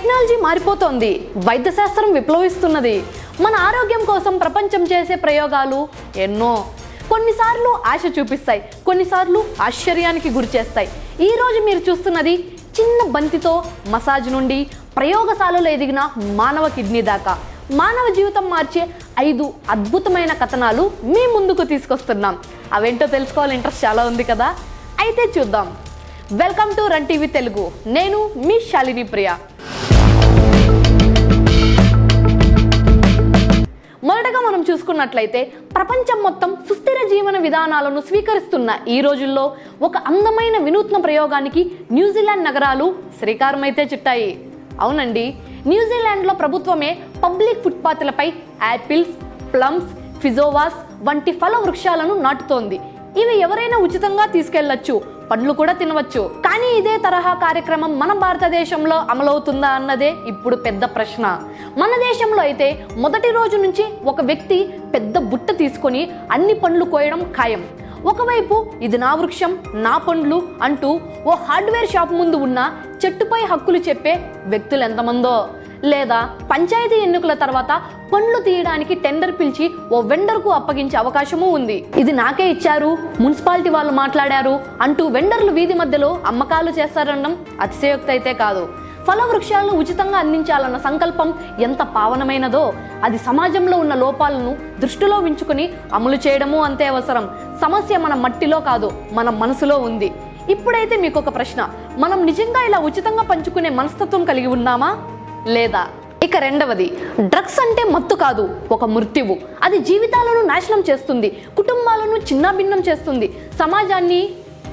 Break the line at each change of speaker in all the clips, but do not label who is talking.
Technology మారిపోతోంది. వైద్యశాస్త్రం విప్లవిస్తున్నది. మన ఆరోగ్యం కోసం ప్రపంచం చేసే ప్రయోగాలు ఎన్నో. కొన్నిసార్లు ఆశ చూపిస్తాయి. కొన్నిసార్లు ఆశ్చర్యానికి గురిచేస్తాయి ఈరోజు ఈ రోజు మీరు చూస్తున్నది చిన్న బంతితో మసాజ్ నుండి ప్రయోగశాలలో ఎదిగిన మానవ కిడ్నీ దాకా. మానవ జీవితం మార్చే ఐదు అద్భుతమైన కథనాలు మీ ముందుకు తీసుకొస్తున్నాం. అవేంటో తెలుసుకోవాలి ఇంట్రెస్ట్ చాలా ఉంది కదా? అయితే చూద్దాం. Welcome to Run TV Telugu. నేను మీ శాలిని ప్రియ. మొదటగా మనం చూసుకున్నట్లయితే ప్రపంచం మొత్తం సుస్థిర జీవన విధానాలను స్వీకరిస్తున్న ఈ రోజుల్లో ఒక అందమైన వినూత్న ప్రయోగానికి న్యూజిలాండ్ నగరాలు శ్రీకారమైతే చుట్టాయి. అవునండి న్యూజిలాండ్లో ప్రభుత్వమే పబ్లిక్ ఫుట్పాత్లపై యాపిల్స్ ప్లమ్స్ ఫిజోవాస్ వంటి ఫల వృక్షాలను నాటుతోంది. ఇవి ఎవరైనా ఉచితంగా తీసుకెళ్ళొచ్చు. పండ్లు కూడా తినవచ్చు. కానీ ఇదే తరహా కార్యక్రమం మన భారతదేశంలో అమలవుతుందా అన్నదే ఇప్పుడు పెద్ద ప్రశ్న. మన దేశంలో అయితే మొదటి రోజు నుంచి ఒక వ్యక్తి పెద్ద బుట్ట తీసుకొని అన్ని పండ్లు కోయడం ఖాయం. ఒకవైపు ఇది నా వృక్షం నా పండ్లు అంటూ ఓ హార్డ్వేర్ షాప్ ముందు ఉన్న చెట్టుపై హక్కులు చెప్పే వ్యక్తులు ఎంతమందో. లేదా పంచాయతీ ఎన్నికల తర్వాత పండ్లు తీయడానికి టెండర్ పిలిచి ఓ వెండర్కు అప్పగించే అవకాశము ఉంది. ఇది నాకే ఇచ్చారు మున్సిపాలిటీ వాళ్ళు మాట్లాడారు అంటూ వెండర్లు వీధి మధ్యలో అమ్మకాలు చేస్తారనడం అతిశయోక్తి అయితే కాదు. ఫలవృక్షాలను ఉచితంగా అందించాలన్న సంకల్పం ఎంత పావనమైనదో అది సమాజంలో ఉన్న లోపాలను దృష్టిలో ఉంచుకుని అమలు చేయడము అంతే అవసరం. సమస్య మన మట్టిలో కాదు మన మనసులో ఉంది. ఇప్పుడైతే మీకు ఒక ప్రశ్న. మనం నిజంగా ఇలా ఉచితంగా పంచుకునే మనస్తత్వం కలిగి ఉన్నామా? లేదా? ఇక రెండవది డ్రగ్స్ అంటే మత్తు కాదు ఒక మృత్యువు. అది జీవితాలను నాశనం చేస్తుంది కుటుంబాలను చిన్నాభిన్నం చేస్తుంది సమాజాన్ని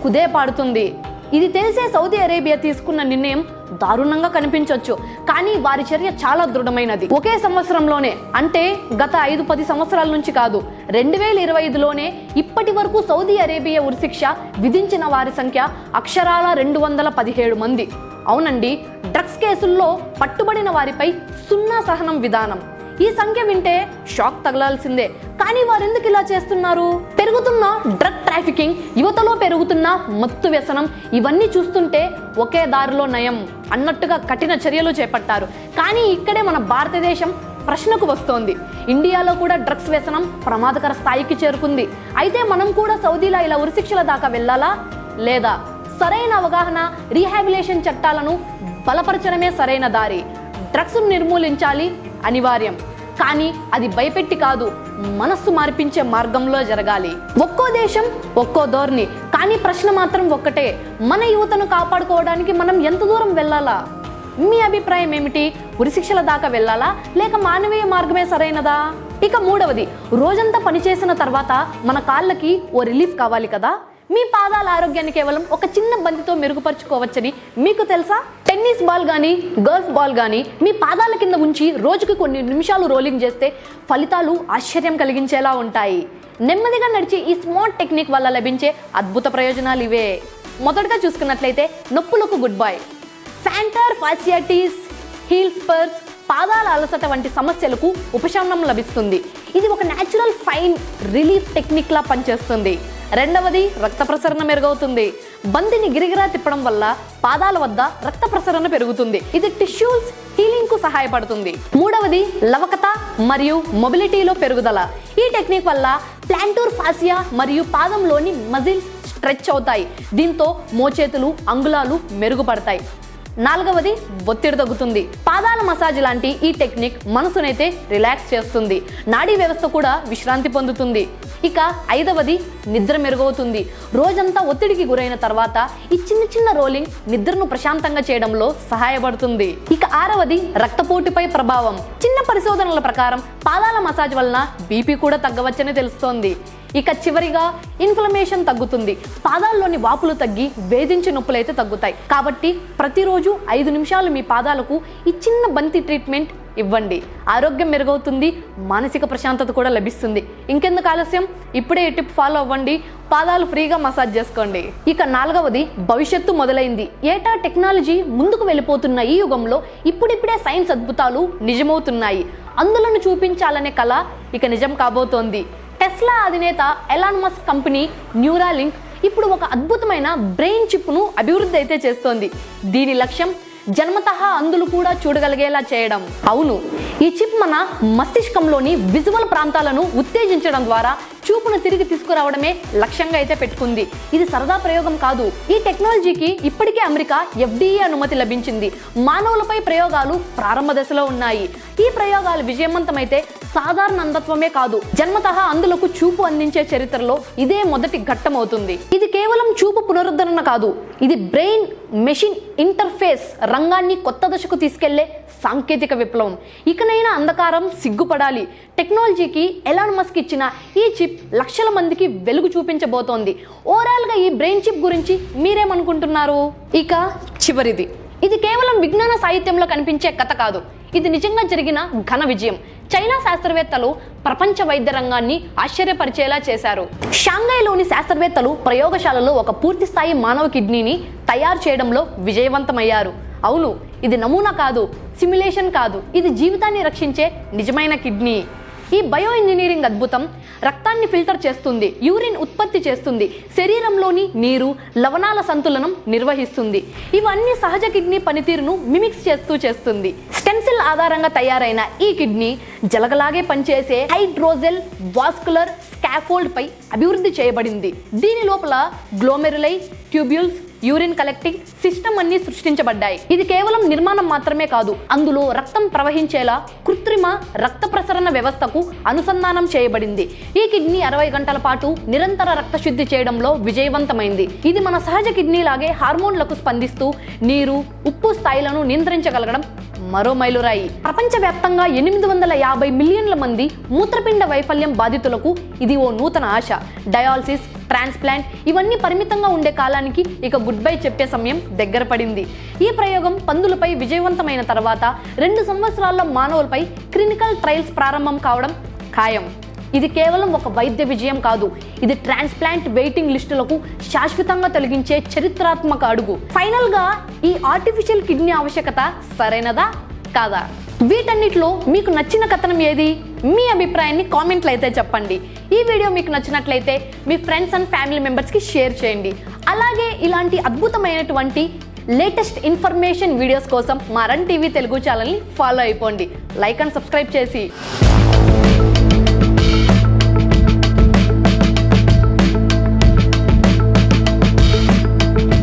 కుదేపాడుతుంది. ఇది తెలిసే సౌదీ అరేబియా తీసుకున్న నిర్ణయం దారుణంగా కనిపించవచ్చు కానీ వారి చర్య చాలా దృఢమైనది. ఒకే సంవత్సరంలోనే అంటే గత ఐదు పది సంవత్సరాల నుంచి కాదు రెండు వేల ఇరవై ఐదులోనే ఇప్పటి వరకు సౌదీ అరేబియా ఉరిశిక్ష విధించిన వారి సంఖ్య అక్షరాల రెండు వందల పదిహేడు మంది. అవునండి డ్రగ్స్ కేసుల్లో పట్టుబడిన వారిపై సున్నా సహనం విధానం. ఈ సంఖ్య వింటే షాక్ తగలాల్సిందే. కానీ వారెందుకు ఇలా చేస్తున్నారు? పెరుగుతున్న డ్రగ్ ట్రాఫికింగ్ యువతలో పెరుగుతున్న మత్తు వ్యసనం ఇవన్నీ చూస్తుంటే ఒకే దారిలో నయం అన్నట్టుగా కఠిన చర్యలు చేపట్టారు. కానీ ఇక్కడే మన భారతదేశం ప్రశ్నకు వస్తోంది. ఇండియాలో కూడా డ్రగ్స్ వ్యసనం ప్రమాదకర స్థాయికి చేరుకుంది. అయితే మనం కూడా సౌదీలో ఇలా ఉరిశిక్షల దాకా వెళ్ళాలా? లేదా? సరైన అవగాహన రీహాబిలేషన్ చట్టాలను బలపరచడమే సరైన దారి. డ్రగ్స్ నిర్మూలించాలి అనివార్యం. కానీ అది భయపెట్టి కాదు మనస్సు మార్పించే మార్గంలో జరగాలి. ఒక్కో దేశం ఒక్కో ధోరణి. కానీ ప్రశ్న మాత్రం ఒక్కటే మన యువతను కాపాడుకోవడానికి మనం ఎంత దూరం వెళ్ళాలా? మీ అభిప్రాయం ఏమిటి? ఉరిశిక్షల దాకా వెళ్ళాలా? లేక మానవీయ మార్గమే సరైనదా? ఇక మూడవది రోజంతా పనిచేసిన తర్వాత మన కాళ్ళకి ఓ రిలీఫ్ కావాలి కదా? మీ పాదాల ఆరోగ్యాన్ని కేవలం ఒక చిన్న బంతితో మెరుగుపరుచుకోవచ్చని మీకు తెలుసా? టెన్నిస్ బాల్ కానీ గల్ఫ్ బాల్ కానీ మీ పాదాల కింద ఉంచి రోజుకు కొన్ని నిమిషాలు రోలింగ్ చేస్తే ఫలితాలు ఆశ్చర్యం కలిగించేలా ఉంటాయి. నెమ్మదిగా నడిచే ఈ స్మార్ట్ టెక్నిక్ వల్ల లభించే అద్భుత ప్రయోజనాలు ఇవే. మొదటగా చూసుకున్నట్లయితే నొప్పులకు good bye. Plantar fasciitis heel spurs పాదాల అలసట వంటి సమస్యలకు ఉపశమనం లభిస్తుంది. ఇది ఒక న్యాచురల్ ఫైన్ రిలీఫ్ టెక్నిక్లా పనిచేస్తుంది. రెండవది రక్త ప్రసరణ మెరుగవుతుంది. బంతిని గిరిగిరా తిప్పడం వల్ల పాదాల వద్ద రక్త ప్రసరణ పెరుగుతుంది. ఇది టిష్యూస్ హీలింగ్కు సహాయపడుతుంది. మూడవది లవకత మరియు మొబిలిటీలో పెరుగుదల. ఈ టెక్నిక్ వల్ల ప్లాంటూర్ ఫాసియా మరియు పాదంలోని మజిల్స్ స్ట్రెచ్ అవుతాయి. దీంతో మోచేతులు అంగుళాలు మెరుగుపడతాయి. నాలుగవది ఒత్తిడి తగ్గుతుంది. పాదాల మసాజ్ లాంటి ఈ టెక్నిక్ మనసునైతే రిలాక్స్ చేస్తుంది. నాడీ వ్యవస్థ కూడా విశ్రాంతి పొందుతుంది. ఇక ఐదవది నిద్ర మెరుగవుతుంది. రోజంతా ఒత్తిడికి గురైన తర్వాత ఈ చిన్న చిన్న రోలింగ్ నిద్రను ప్రశాంతంగా చేయడంలో సహాయపడుతుంది. ఇక ఆరవది రక్తపోటుపై ప్రభావం. చిన్న పరిశోధనల ప్రకారం పాదాల మసాజ్ వలన బీపీ కూడా తగ్గవచ్చని తెలుస్తోంది. ఇక చివరిగా ఇన్ఫ్లమేషన్ తగ్గుతుంది. పాదాల్లోని వాపులు తగ్గి వేధించే నొప్పులైతే తగ్గుతాయి. కాబట్టి ప్రతిరోజు ఐదు నిమిషాలు మీ పాదాలకు ఈ చిన్న బంతి ట్రీట్మెంట్ ఇవ్వండి. ఆరోగ్యం మెరుగవుతుంది మానసిక ప్రశాంతత కూడా లభిస్తుంది. ఇంకెందుకు ఆలస్యం? ఇప్పుడే ఈ టిప్ ఫాలో అవ్వండి. పాదాలు ఫ్రీగా మసాజ్ చేసుకోండి. ఇక నాలుగవది భవిష్యత్తు మొదలైంది. ఏటా టెక్నాలజీ ముందుకు వెళ్ళిపోతున్న ఈ యుగంలో ఇప్పుడిప్పుడే సైన్స్ అద్భుతాలు నిజమవుతున్నాయి. అందులను చూపించాలనే కళ ఇక నిజం కాబోతోంది. టెస్లా అధినేత ఎలాన్ మస్క్ కంపెనీ న్యూరాలింక్ ఇప్పుడు ఒక అద్భుతమైన బ్రెయిన్ చిప్ను అభివృద్ధి అయితే చేస్తోంది. దీని లక్ష్యం జన్మతః అందులు కూడా చూడగలిగేలా చేయడం. అవును ఈ చిప్ మన మస్తిష్కంలోని విజువల్ ప్రాంతాలను ఉత్తేజించడం ద్వారా చూపును తిరిగి తీసుకురావడమే లక్ష్యంగా అయితే పెట్టుకుంది. ఇది సరదా ప్రయోగం కాదు. ఈ టెక్నాలజీకి ఇప్పటికే అమెరికా ఎఫ్డీఏ అనుమతి లభించింది. మానవులపై ప్రయోగాలు ప్రారంభ దశలో ఉన్నాయి. ఈ ప్రయోగాలు విజయవంతమైతే సాధారణ అంధత్వమే కాదు. జన్మతః అందులకు చూపు అందించే చరిత్రలో ఇదే మొదటి ఘట్టం అవుతుంది ఇది కేవలం చూపు పునరుద్ధరణ కాదు. ఇది బ్రెయిన్ మెషిన్ ఇంటర్ఫేస్ రంగాన్ని కొత్త దశకు తీసుకెళ్ళే సాంకేతిక విప్లవం. ఇకనైనా అంధకారం సిగ్గుపడాలి. టెక్నాలజీకి ఎలాన్ మస్క్ ఇచ్చిన ఈ చిప్ లక్షల మందికి వెలుగు చూపించబోతోంది. ఓవరాల్గా ఈ బ్రెయిన్ చిప్ గురించి మీరేమనుకుంటున్నారు? ఇక చివరిది. ఇది కేవలం విజ్ఞాన సాహిత్యంలో కనిపించే కథ కాదు. ఇది నిజంగా జరిగిన ఘన విజయం. చైనా శాస్త్రవేత్తలు ప్రపంచ వైద్య రంగాన్ని ఆశ్చర్యపరిచేలా చేశారు. షాంఘైలోని శాస్త్రవేత్తలు ప్రయోగశాలలో ఒక పూర్తి స్థాయి మానవ కిడ్నీని తయారు చేయడంలో విజయవంతమయ్యారు. అవును ఇది నమూనా కాదు సిమ్యులేషన్ కాదు. ఇది జీవితాన్ని రక్షించే నిజమైన కిడ్నీ. ఈ బయో ఇంజనీరింగ్ అద్భుతం. రక్తాన్ని ఫిల్టర్ చేస్తుంది యూరిన్ ఉత్పత్తి చేస్తుంది శరీరంలోని నీరు లవణాల సంతులనం నిర్వహిస్తుంది. ఇవన్నీ సహజ కిడ్నీ పనితీరును మిమిక్స్ చేస్తూ చేస్తుంది. స్టెన్సిల్ ఆధారంగా తయారైన ఈ కిడ్నీ జలగలాగే పనిచేసే హైడ్రోజెల్ వాస్కులర్ స్కాఫోల్డ్ పై అభివృద్ధి చేయబడింది. దీని లోపల glomeruli tubules urine collecting system అన్ని సృష్టించబడ్డాయి. ఇది కేవలం నిర్మాణం మాత్రమే కాదు అందులో రక్తం ప్రవహించేలా కృత్రిమ రక్త ప్రసరణ వ్యవస్థకు అనుసంధానం చేయబడింది. ఈ కిడ్నీ అరవై గంటల పాటు నిరంతర రక్త శుద్ధి చేయడంలో విజయవంతమైంది. ఇది మన సహజ కిడ్నీ లాగే హార్మోన్లకు స్పందిస్తూ నీరు ఉప్పు స్థాయిలను నియంత్రించగలగడం మరో మైలురాయి. ప్రపంచవ్యాప్తంగా ఎనిమిది వందల యాభై మిలియన్ల మంది మూత్రపిండ వైఫల్యం బాధితులకు ఇది ఓ నూతన ఆశ. డయాలసిస్ ట్రాన్స్ప్లాంట్ ఇవన్నీ పరిమితంగా ఉండే కాలానికి ఇక గుడ్ బై చెప్పే సమయం దగ్గర పడింది. ఈ ప్రయోగం పందులపై విజయవంతమైన తర్వాత రెండు సంవత్సరాల్లో మానవులపై క్లినికల్ ట్రయల్స్ ప్రారంభం కావడం ఖాయం. ఇది కేవలం ఒక వైద్య విజయం కాదు. ఇది ట్రాన్స్ప్లాంట్ వెయిటింగ్ లిస్టులకు శాశ్వతంగా తొలగించే చరిత్రాత్మక అడుగు. ఫైనల్గా ఈ ఆర్టిఫిషియల్ కిడ్నీ ఆవశ్యకత సరైనదా? కాదా? వీటన్నిటిలో మీకు నచ్చిన కథనం ఏది? మీ అభిప్రాయాన్ని కామెంట్లు అయితే చెప్పండి. ఈ వీడియో మీకు నచ్చినట్లయితే మీ ఫ్రెండ్స్ అండ్ ఫ్యామిలీ మెంబర్స్కి షేర్ చేయండి. అలాగే ఇలాంటి అద్భుతమైనటువంటి లేటెస్ట్ ఇన్ఫర్మేషన్ వీడియోస్ కోసం మా రన్ టీవీ తెలుగు ఛానల్ని ఫాలో అయిపోండి. లైక్ అండ్ సబ్స్క్రైబ్ చేసి.